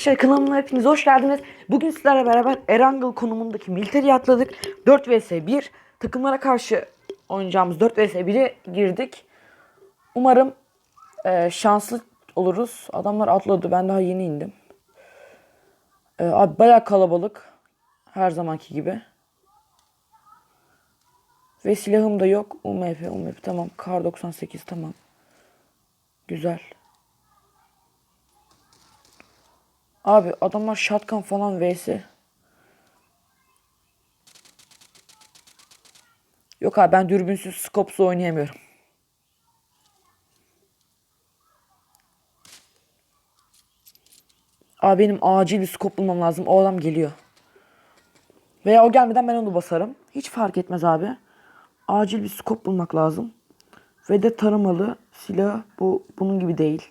Arkadaşlar kanalıma hepiniz hoş geldiniz. Bugün sizlerle beraber Erangel konumundaki militeri atladık. 4 vs 1 takımlara karşı oynayacağımız 4 vs 1'e girdik. Umarım e, şanslı oluruz. Adamlar atladı. Ben daha yeni indim. E, abi bayağı kalabalık. Her zamanki gibi. Ve silahım da yok. UMP, UMP tamam. Kar 98 tamam. Güzel. Abi adamlar shotgun falan vs. Yok abi ben dürbünsüz skopsuz oynayamıyorum. Abi benim acil bir skop bulmam lazım. O adam geliyor. Veya o gelmeden ben onu basarım. Hiç fark etmez abi. Acil bir skop bulmak lazım. Ve de tarımalı silah bu bunun gibi değil.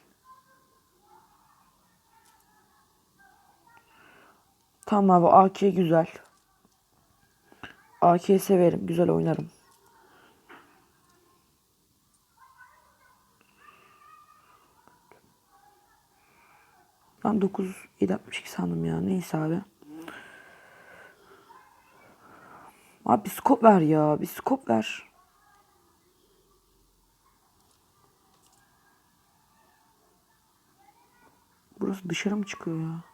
Tamam abi AK güzel. AK severim. Güzel oynarım. Ben 9 762 sandım ya. Neyse abi. Abi bir skop ver ya. Bir skop ver. Burası dışarı mı çıkıyor ya?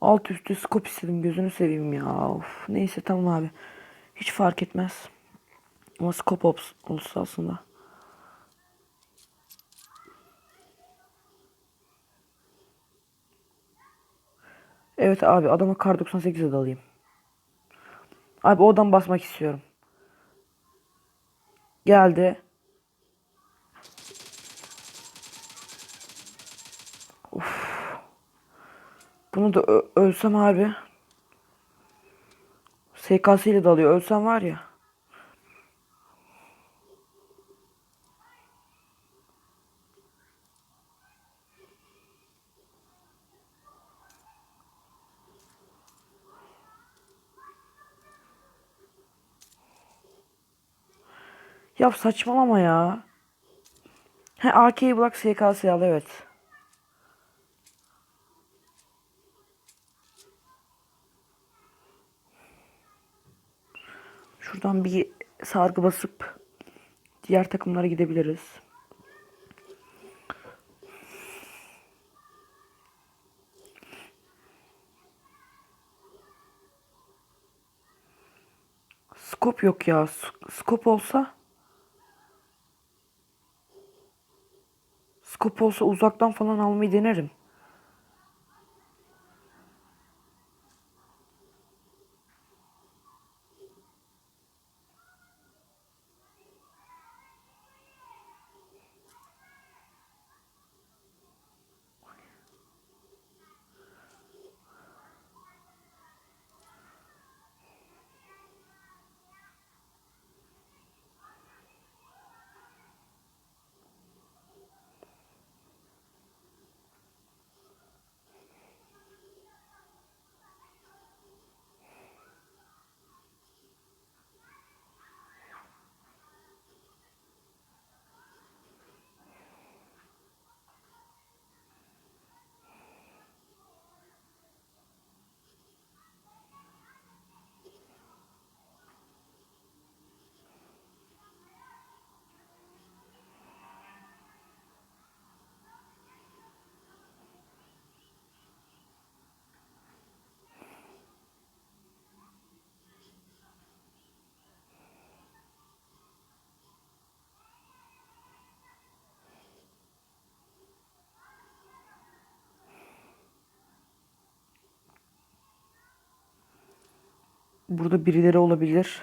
Alt üstü skop istedim gözünü seveyim ya. Of. Neyse tamam abi. Hiç fark etmez. Ama skop olsa aslında. Evet abi adama kar 98'e dalayım. Abi odan basmak istiyorum. Geldi. Bunu da ölsem abi. SKS ile dalıyor. Ölsem var ya. Ya saçmalama ya. He AK'yi bırak SKS'yi al evet. Şuradan bir sargı basıp diğer takımlara gidebiliriz. Skop yok ya. Skop olsa Skop olsa uzaktan falan almayı denerim. Burada birileri olabilir.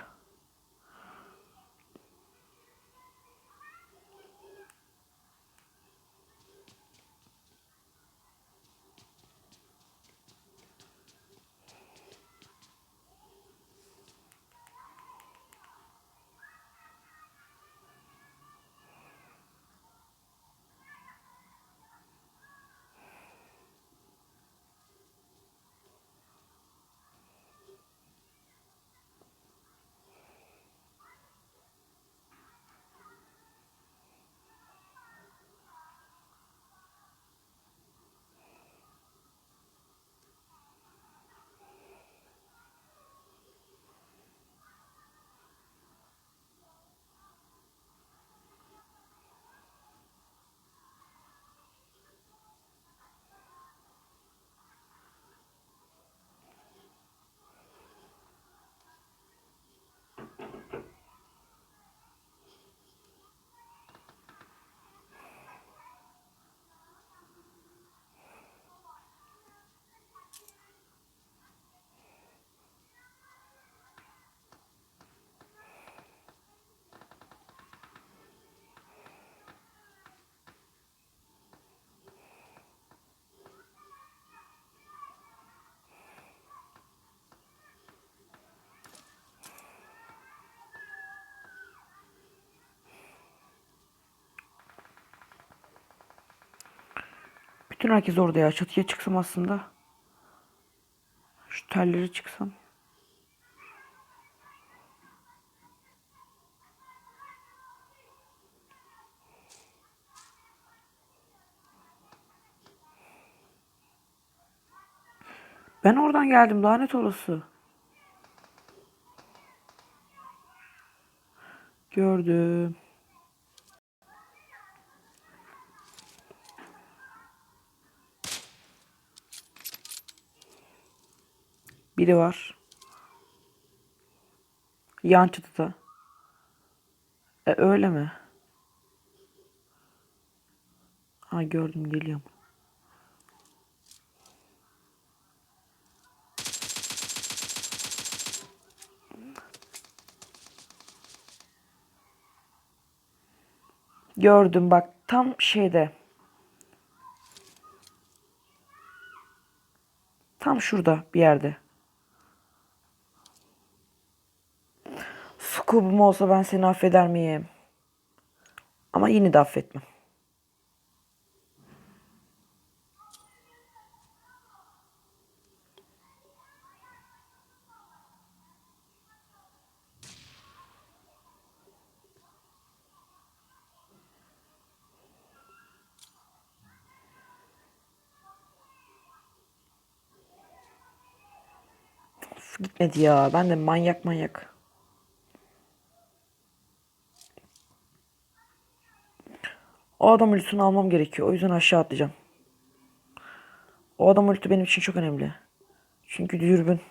Bütün herkes orada ya. Çatıya çıksam aslında. Şu telleri çıksam. Ben oradan geldim lanet olası. Gördüm. Biri var. Yan çatıda. E öyle mi? Ha gördüm geliyorum. Gördüm bak tam şeyde. Tam şurada bir yerde. Scoop'um olsa ben seni affeder miyim? Ama yine de affetmem. Gitmedi ya. Ben de manyak manyak. O adam ultisini almam gerekiyor. O yüzden aşağı atlayacağım. O adam ulti benim için çok önemli. Çünkü dürbün.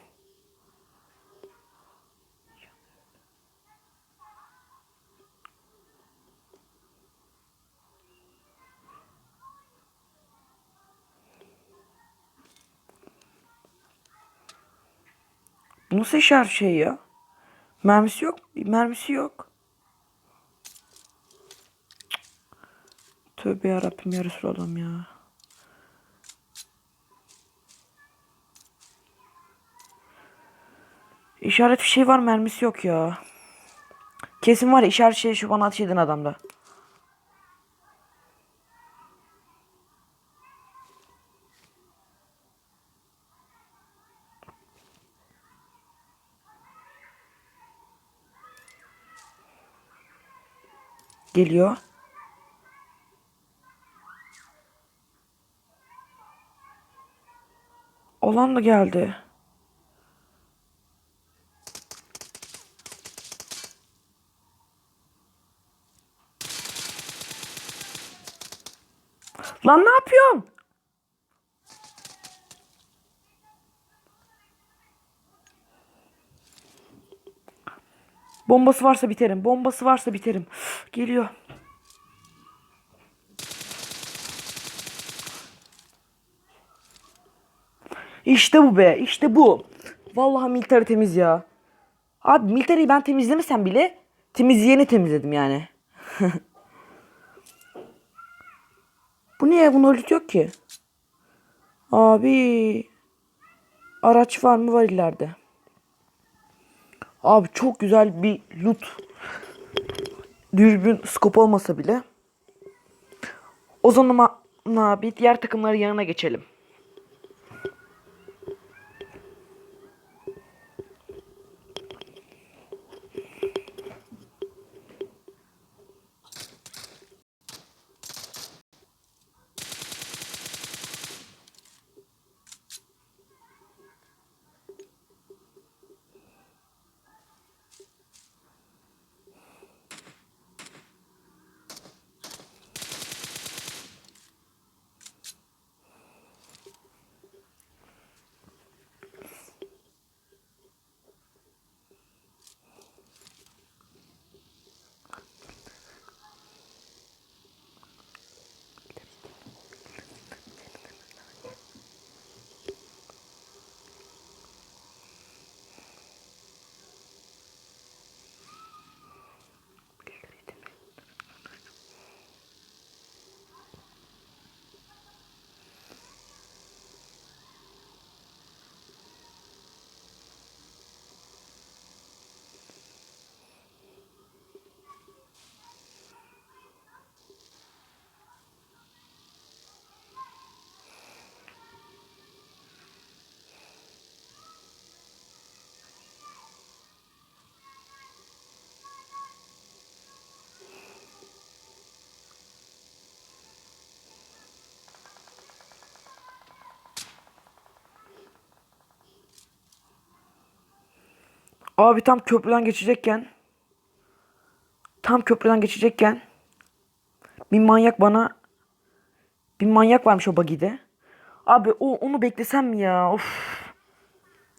Bu nasıl işaret şey ya? Mermisi yok. Mermisi yok. Tövbe yarabbim ya Resulallah ya. İşaret bir şey var mermisi yok ya. Kesin var ya işaret şey şu bana ateş eden adamda. Geliyor. Olan da geldi. Lan ne yapıyorsun? Bombası varsa biterim. Bombası varsa biterim. Geliyor. İşte bu be. işte bu. Vallahi militeri temiz ya. Abi militeri ben temizlemesem bile temizleyeni temizledim yani. bu niye? Bunun loot yok ki. Abi. Araç var mı? Var ileride. Abi çok güzel bir loot. Dürbün skop olmasa bile. O zaman abi diğer takımların yanına geçelim. Abi tam köprüden geçecekken tam köprüden geçecekken bir manyak bana bir manyak varmış o bagide. Abi o onu beklesem mi ya? Of.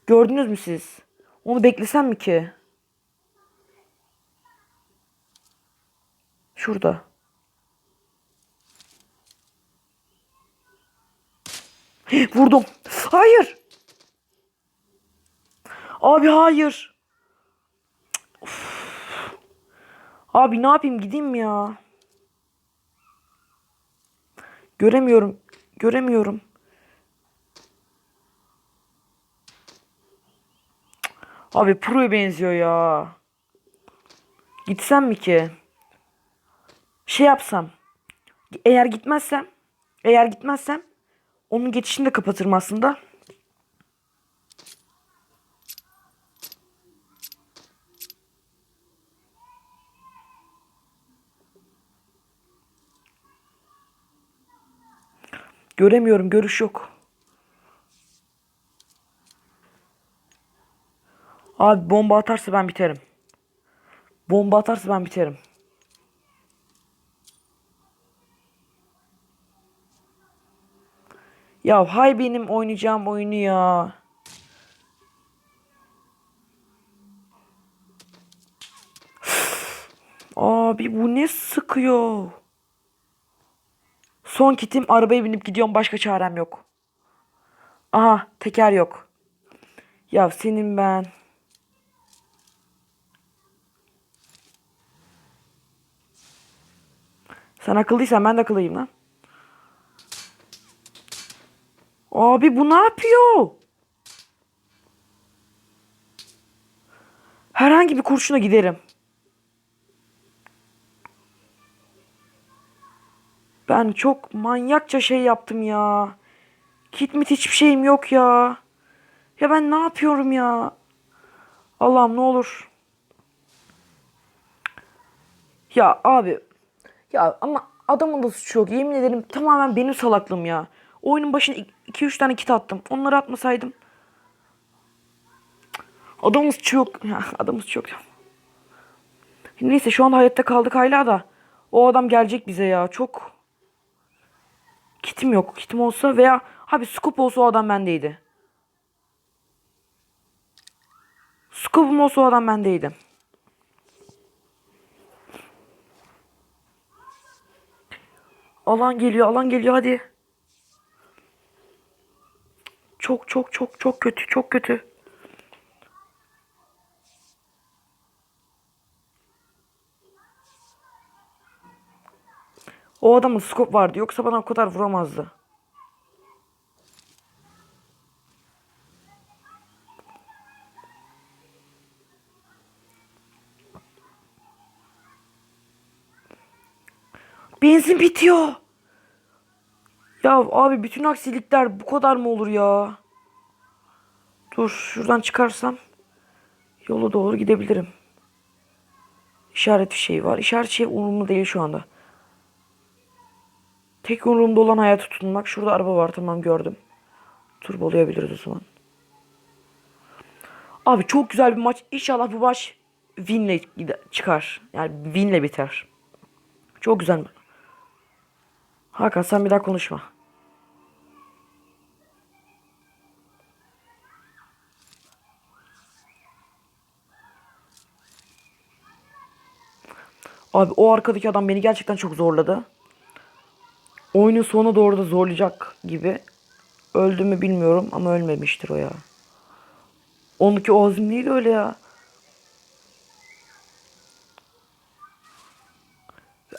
Gördünüz mü siz? Onu beklesem mi ki? Şurada. Vurdum. Hayır. Abi hayır. Abi ne yapayım gideyim ya? Göremiyorum. Göremiyorum. Abi Pro'ya benziyor ya. Gitsem mi ki? Şey yapsam. Eğer gitmezsem, eğer gitmezsem onun geçişini de kapatırım aslında. Göremiyorum, görüş yok. Abi bomba atarsa ben biterim. Bomba atarsa ben biterim. Ya hay benim oynayacağım oyunu ya. Abi bu ne sıkıyor? Son kitim arabaya binip gidiyorum başka çarem yok. Aha teker yok. Ya senin ben. Sen akıllıysan ben de akıllıyım lan. Abi bu ne yapıyor? Herhangi bir kurşuna giderim. Ben çok manyakça şey yaptım ya. Kitmit hiçbir şeyim yok ya. Ya ben ne yapıyorum ya? Allah'ım ne olur. Ya abi. Ya ama adamın da suçu yok. Yemin ederim tamamen benim salaklığım ya. Oyunun başına 2-3 tane kit attım. Onları atmasaydım. Adamın suçu yok. Ya, adamın suçu yok. Neyse şu anda hayatta kaldık hala da. O adam gelecek bize ya. Çok kitim yok. Kitim olsa veya abi scoop olsa o adam bendeydi. Scoop'um olsa o adam bendeydi. Alan geliyor, alan geliyor hadi. Çok çok çok çok kötü, çok kötü. O adamın skop vardı. Yoksa bana o kadar vuramazdı. Benzin bitiyor. Ya abi bütün aksilikler bu kadar mı olur ya? Dur şuradan çıkarsam yola doğru gidebilirim. İşaret şey var. İşaret şey umurumda değil şu anda. Tek umurumda olan hayata tutunmak. Şurada araba var tamam gördüm. Turbolayabiliriz o zaman. Abi çok güzel bir maç. İnşallah bu maç winle çıkar. Yani winle biter. Çok güzel. Hakan sen bir daha konuşma. Abi o arkadaki adam beni gerçekten çok zorladı. Oyunun sonu doğru da zorlayacak gibi. Öldü mü bilmiyorum ama ölmemiştir o ya. Onunki o azim değil öyle ya.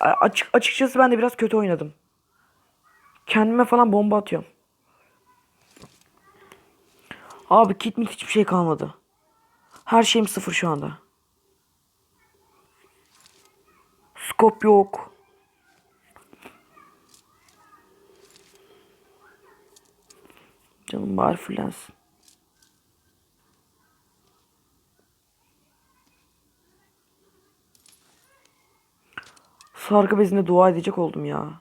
Açık, açıkçası ben de biraz kötü oynadım. Kendime falan bomba atıyorum. Abi kit mit hiçbir şey kalmadı. Her şeyim sıfır şu anda. Skop yok. Canım bari fırlansın. Sargı bezinde dua edecek oldum ya.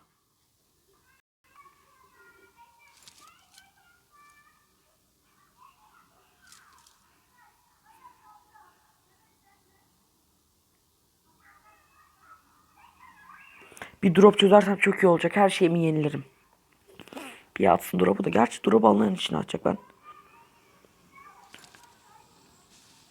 Bir drop çözersem çok iyi olacak. Her şeyimi yenilerim. Bir atsın drop'u da. Gerçi drop alanın içine atacak ben.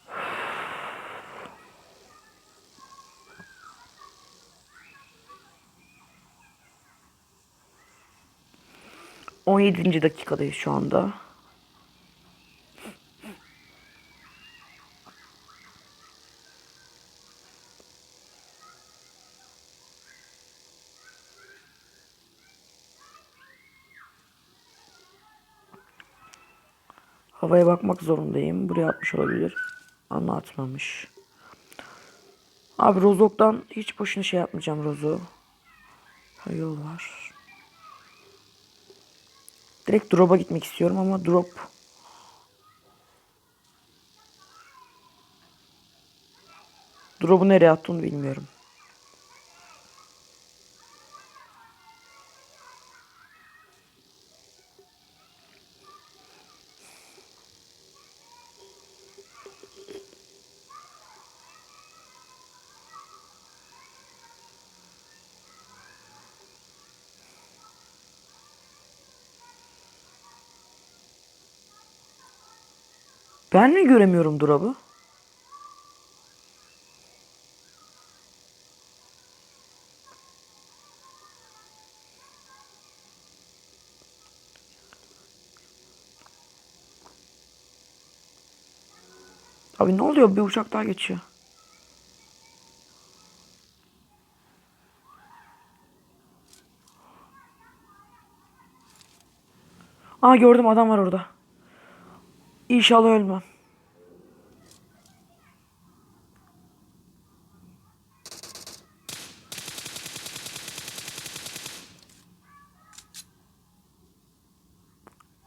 On yedinci dakikadayız şu anda. Havaya bakmak zorundayım. Buraya atmış olabilir. Ama atmamış. Abi Rozok'tan hiç boşuna şey yapmayacağım Rozo. Ha, yol var. Direkt drop'a gitmek istiyorum ama drop Drop'u nereye attığını bilmiyorum. Ben mi göremiyorum drop'u? Abi ne oluyor? Bir uçak daha geçiyor. Aa gördüm adam var orada. İnşallah ölmem.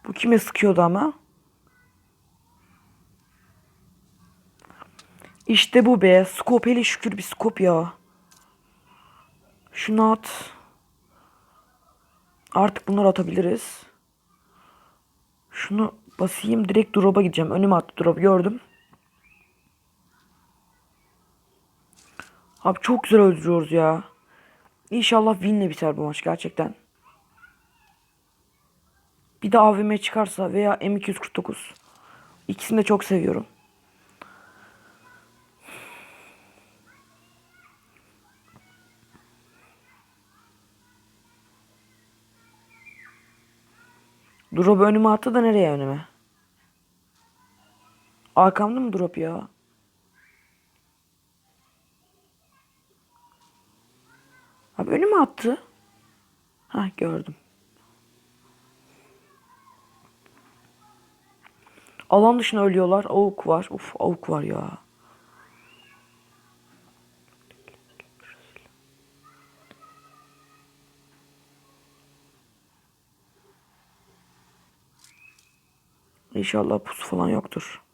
Bu kime sıkıyordu ama? İşte bu be. Skop hele şükür bir skop ya. Şunu at. Artık bunları atabiliriz. Şunu basayım. Direkt drop'a gideceğim. Önüme attı drop. Gördüm. Abi çok güzel öldürüyoruz ya. İnşallah winle biter bu maç gerçekten. Bir de AVM çıkarsa veya M249. İkisini de çok seviyorum. Drop önüme attı da nereye önüme? Arkamda mı drop ya? Abi önüme attı. Ha gördüm. Alan dışına ölüyorlar. Avuk var. Uf avuk var ya. İnşallah pusu falan yoktur.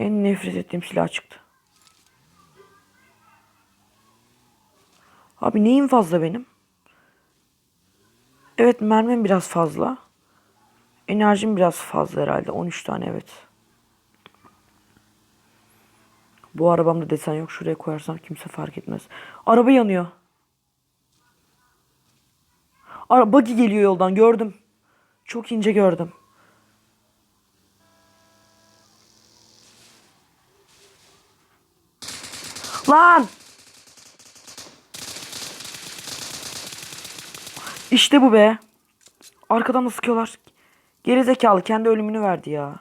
En nefret ettiğim silah çıktı. Abi neyim fazla benim? Evet mermim biraz fazla. Enerjim biraz fazla herhalde. 13 tane evet. Bu arabamda desen yok. Şuraya koyarsam kimse fark etmez. Araba yanıyor. Ara buggy geliyor yoldan gördüm. Çok ince gördüm. Lan! İşte bu be. Arkadan da sıkıyorlar. Geri zekalı kendi ölümünü verdi ya.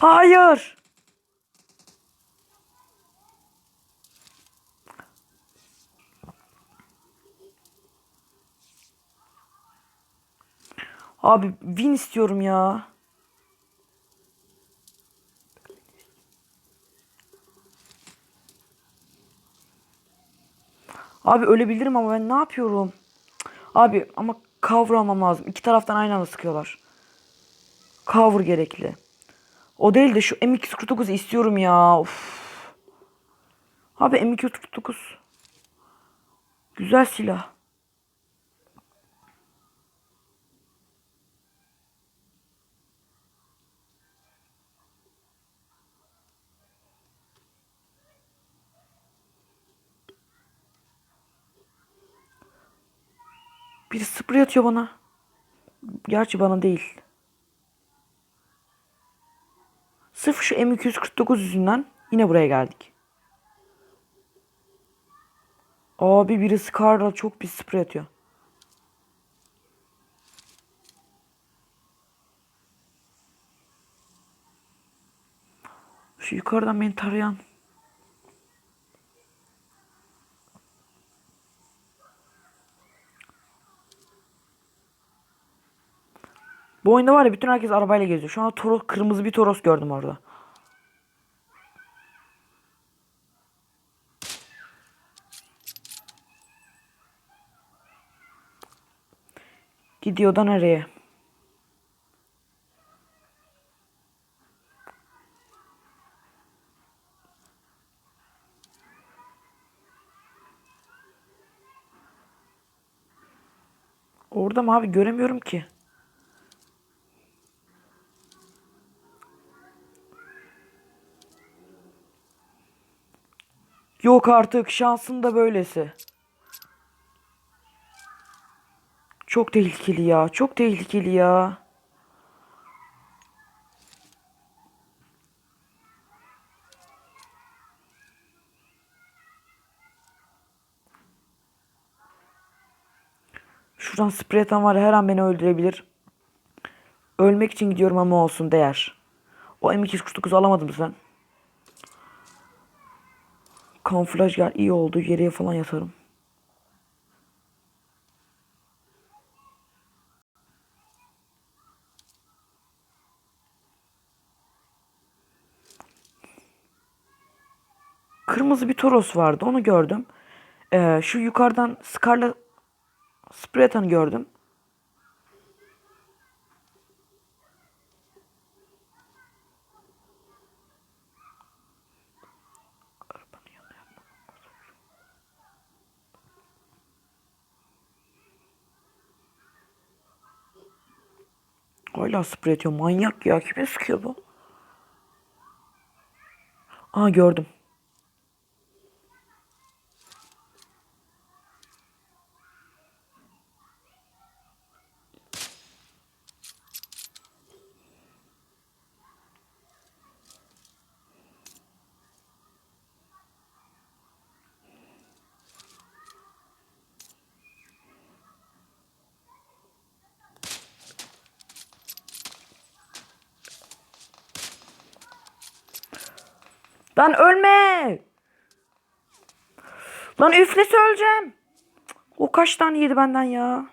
Hayır. Abi win istiyorum ya. Abi ölebilirim ama ben ne yapıyorum? Abi ama cover almam lazım. İki taraftan aynı anda sıkıyorlar. Cover gerekli. O değil de şu M249 istiyorum ya. Of. Abi M249. Güzel silah. Bir sprey atıyor bana. Gerçi bana değil. Sırf şu M249 yüzünden yine buraya geldik. Abi biri Scar'la çok bir sprey atıyor. Şu yukarıdan beni tarayan. Bu oyunda var ya bütün herkes arabayla geziyor. Şu anda Toros, kırmızı bir Toros gördüm orada. Gidiyor da nereye? Orada mı abi göremiyorum ki. Yok artık şansın da böylesi. Çok tehlikeli ya. Çok tehlikeli ya. Şuradan sprey atan var her an beni öldürebilir. Ölmek için gidiyorum ama olsun değer. O M249 alamadın mı sen? Kamuflaj gel iyi oldu. Geriye falan yatarım. Kırmızı bir Toros vardı. Onu gördüm. Ee, şu yukarıdan Scarlet Sprey atanı gördüm. Hala sprey atıyor. Manyak ya. Kime sıkıyor bu? Aa gördüm. Lan ölme. Lan üflese öleceğim. O kaç tane yedi benden ya.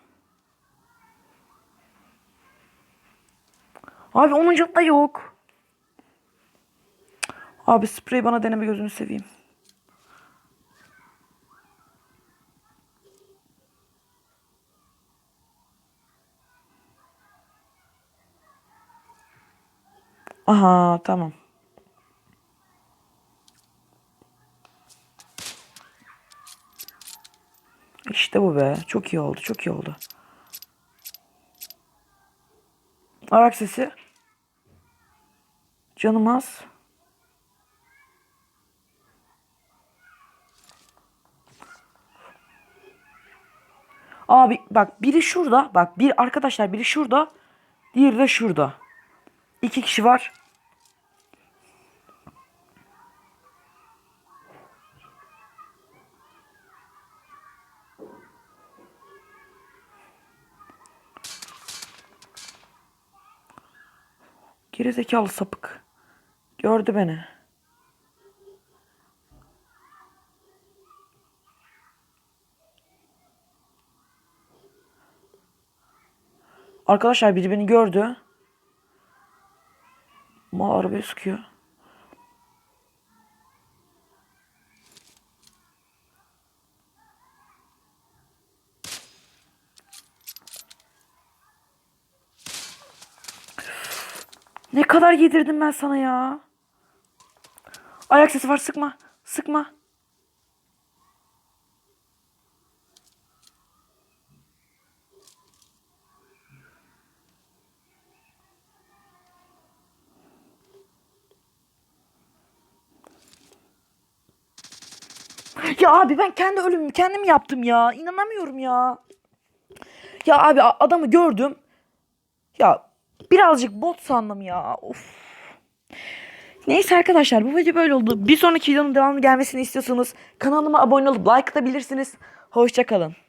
Abi onun da yok. Abi sprey bana deneme gözünü seveyim. Aha tamam. İşte bu be. Çok iyi oldu. Çok iyi oldu. Arak sesi. Canım az. Abi bak biri şurada. Bak bir arkadaşlar biri şurada. Diğeri de şurada. İki kişi var. Gerizekalı sapık. Gördü beni. Arkadaşlar biri beni gördü. Ama arabaya sıkıyor. Ne kadar yedirdim ben sana ya. Ayak sesi var sıkma. Sıkma. Ya abi ben kendi ölümümü kendim yaptım ya. İnanamıyorum ya. Ya abi adamı gördüm. Ya birazcık bot sandım ya. Of. Neyse arkadaşlar bu video böyle oldu. Bir sonraki videonun devamı gelmesini istiyorsanız kanalıma abone olup like atabilirsiniz. Hoşçakalın.